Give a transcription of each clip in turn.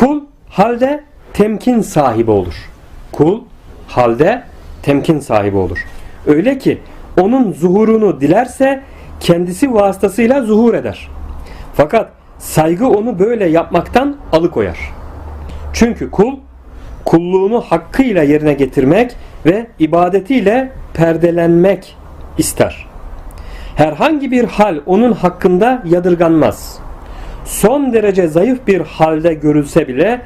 Kul halde temkin sahibi olur. Kul halde temkin sahibi olur. Öyle ki onun zuhurunu dilerse kendisi vasıtasıyla zuhur eder. Fakat saygı onu böyle yapmaktan alıkoyar. Çünkü kul kulluğunu hakkıyla yerine getirmek ve ibadetiyle perdelenmek ister. Herhangi bir hal onun hakkında yadırganmaz. Son derece zayıf bir halde görülse bile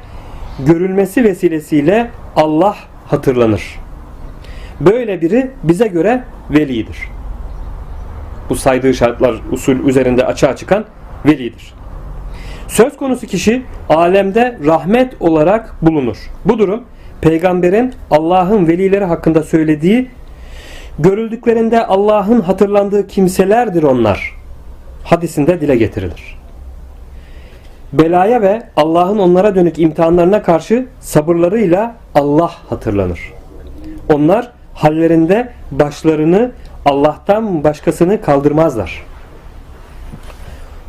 görülmesi vesilesiyle Allah hatırlanır. Böyle biri bize göre velidir. Bu saydığı şartlar usul üzerinde açığa çıkan velidir. Söz konusu kişi alemde rahmet olarak bulunur. Bu durum peygamberin Allah'ın velileri hakkında söylediği görüldüklerinde Allah'ın hatırlandığı kimselerdir onlar. Hadisinde dile getirilir. Belaya ve Allah'ın onlara dönük imtihanlarına karşı sabırlarıyla Allah hatırlanır. Onlar hallerinde başlarını Allah'tan başkasını kaldırmazlar.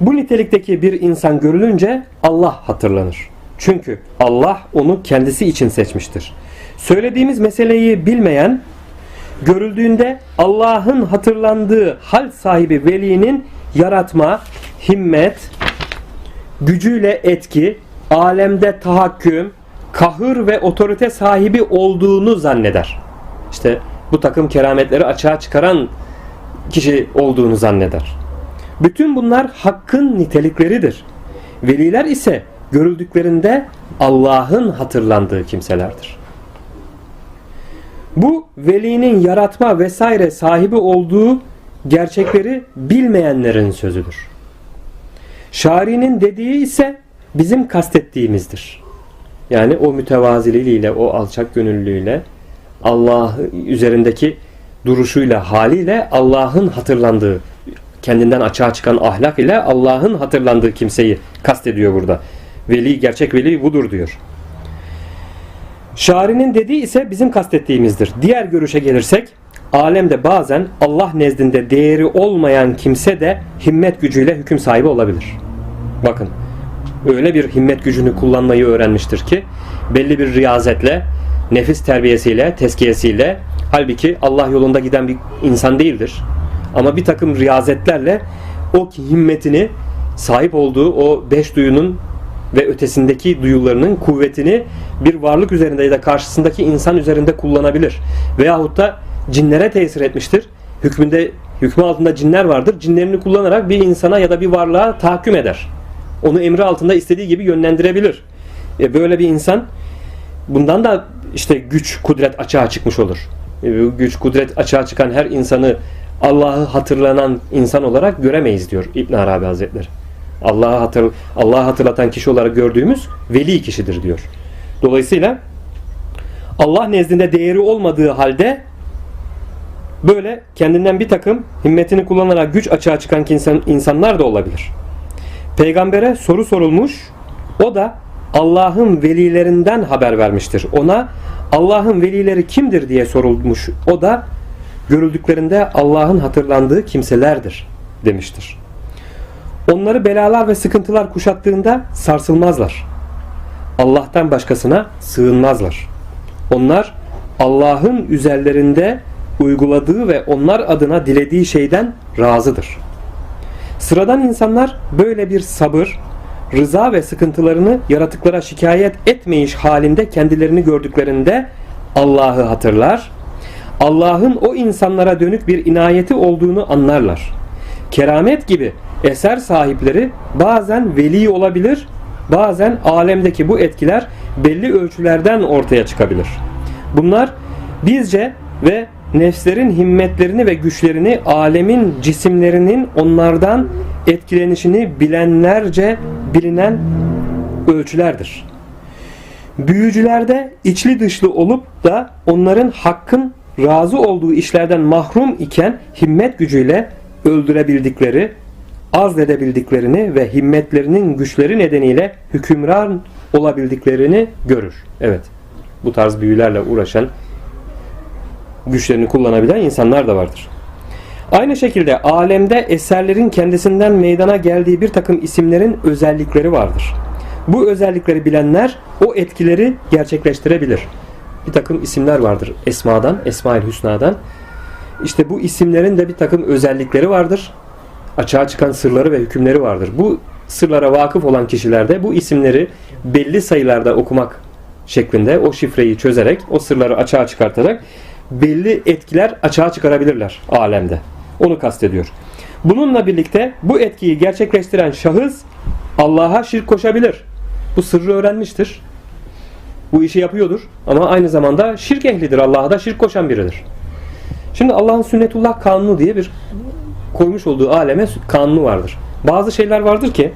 Bu nitelikteki bir insan görülünce Allah hatırlanır. Çünkü Allah onu kendisi için seçmiştir. Söylediğimiz meseleyi bilmeyen, görüldüğünde Allah'ın hatırlandığı hal sahibi velinin yaratma, himmet, gücüyle etki, alemde tahakküm, kahır ve otorite sahibi olduğunu zanneder. İşte bu takım kerametleri açığa çıkaran kişi olduğunu zanneder. Bütün bunlar hakkın nitelikleridir. Veliler ise görüldüklerinde Allah'ın hatırlandığı kimselerdir. Bu velinin yaratma vesaire sahibi olduğu gerçekleri bilmeyenlerin sözüdür. Şari'nin dediği ise bizim kastettiğimizdir. Yani o mütevaziliğiyle, o alçak gönüllülüğüyle, Allah üzerindeki duruşuyla, haliyle Allah'ın hatırlandığı, kendinden açığa çıkan ahlak ile Allah'ın hatırlandığı kimseyi kastediyor burada. Veli, gerçek veli budur diyor. Şari'nin dediği ise bizim kastettiğimizdir. Diğer görüşe gelirsek, alemde bazen Allah nezdinde değeri olmayan kimse de himmet gücüyle hüküm sahibi olabilir. Bakın, öyle bir himmet gücünü kullanmayı öğrenmiştir ki, belli bir riyazetle, nefis terbiyesiyle, teskiyesiyle, halbuki Allah yolunda giden bir insan değildir. Ama bir takım riyazetlerle o himmetini, sahip olduğu o beş duyunun ve ötesindeki duyularının kuvvetini bir varlık üzerinde ya da karşısındaki insan üzerinde kullanabilir. Veyahut da cinlere tesir etmiştir. Hükmünde hükmü altında cinler vardır. Cinlerini kullanarak bir insana ya da bir varlığa tahakküm eder. Onu emri altında istediği gibi yönlendirebilir. E böyle bir insan bundan da işte güç, kudret açığa çıkmış olur. E güç, kudret açığa çıkan her insanı Allah'ı hatırlanan insan olarak göremeyiz diyor İbn Arabi Hazretleri. Allah'ı hatır Allah'ı hatırlatan kişi olarak gördüğümüz veli kişidir diyor. Dolayısıyla Allah nezdinde değeri olmadığı halde böyle kendinden bir takım himmetini kullanarak güç açığa çıkan insan, insanlar da olabilir. Peygambere soru sorulmuş. O da Allah'ın velilerinden haber vermiştir. Ona Allah'ın velileri kimdir diye sorulmuş. O da görüldüklerinde Allah'ın hatırlandığı kimselerdir demiştir. Onları belalar ve sıkıntılar kuşattığında sarsılmazlar. Allah'tan başkasına sığınmazlar. Onlar Allah'ın üzerlerinde uyguladığı ve onlar adına dilediği şeyden razıdır. Sıradan insanlar böyle bir sabır, rıza ve sıkıntılarını yaratıklara şikayet etmeyiş halinde kendilerini gördüklerinde Allah'ı hatırlar, Allah'ın o insanlara dönük bir inayeti olduğunu anlarlar. Keramet gibi eser sahipleri bazen veli olabilir, bazen alemdeki bu etkiler belli ölçülerden ortaya çıkabilir. Bunlar bizce ve nefslerin himmetlerini ve güçlerini alemin cisimlerinin onlardan etkilenişini bilenlerce bilinen ölçülerdir. Büyücülerde içli dışlı olup da onların hakkın razı olduğu işlerden mahrum iken himmet gücüyle öldürebildikleri, azledebildiklerini ve himmetlerinin güçleri nedeniyle hükümran olabildiklerini görür. Evet. Bu tarz büyülerle uğraşan, güçlerini kullanabilen insanlar da vardır. Aynı şekilde alemde eserlerin kendisinden meydana geldiği bir takım isimlerin özellikleri vardır. Bu özellikleri bilenler o etkileri gerçekleştirebilir. Bir takım isimler vardır Esma'dan, Esma-ül Hüsna'dan. İşte bu isimlerin de bir takım özellikleri vardır. Açığa çıkan sırları ve hükümleri vardır. Bu sırlara vakıf olan kişilerde bu isimleri belli sayılarda okumak şeklinde o şifreyi çözerek, o sırları açığa çıkartarak belli etkiler açığa çıkarabilirler alemde. Onu kastediyor. Bununla birlikte bu etkiyi gerçekleştiren şahıs Allah'a şirk koşabilir. Bu sırrı öğrenmiştir. Bu işi yapıyordur ama aynı zamanda şirk ehlidir. Allah'a da şirk koşan biridir. Şimdi Allah'ın sünnetullah kanunu diye bir koymuş olduğu aleme kanunu vardır. Bazı şeyler vardır ki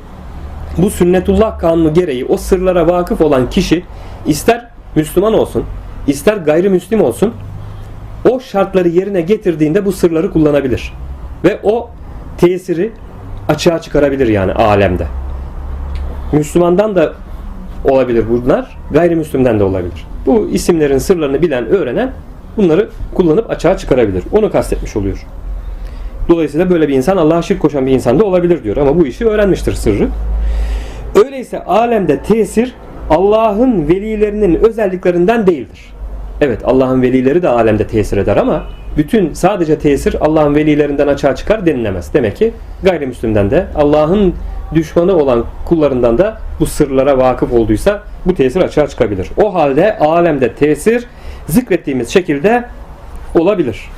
bu sünnetullah kanunu gereği o sırlara vakıf olan kişi ister Müslüman olsun, ister gayrimüslim olsun o şartları yerine getirdiğinde bu sırları kullanabilir. Ve o tesiri açığa çıkarabilir yani alemde. Müslümandan da olabilir bunlar, gayrimüslimden de olabilir. Bu isimlerin sırlarını bilen, öğrenen bunları kullanıp açığa çıkarabilir. Onu kastetmiş oluyor. Dolayısıyla böyle bir insan Allah'a şirk koşan bir insan da olabilir diyor ama bu işi öğrenmiştir sırrı. Öyleyse alemde tesir Allah'ın velilerinin özelliklerinden değildir. Evet Allah'ın velileri de alemde tesir eder ama bütün sadece tesir Allah'ın velilerinden açığa çıkar denilemez. Demek ki gayrimüslimden de Allah'ın düşmanı olan kullarından da bu sırlara vakıf olduysa bu tesir açığa çıkabilir. O halde alemde tesir zikrettiğimiz şekilde olabilir.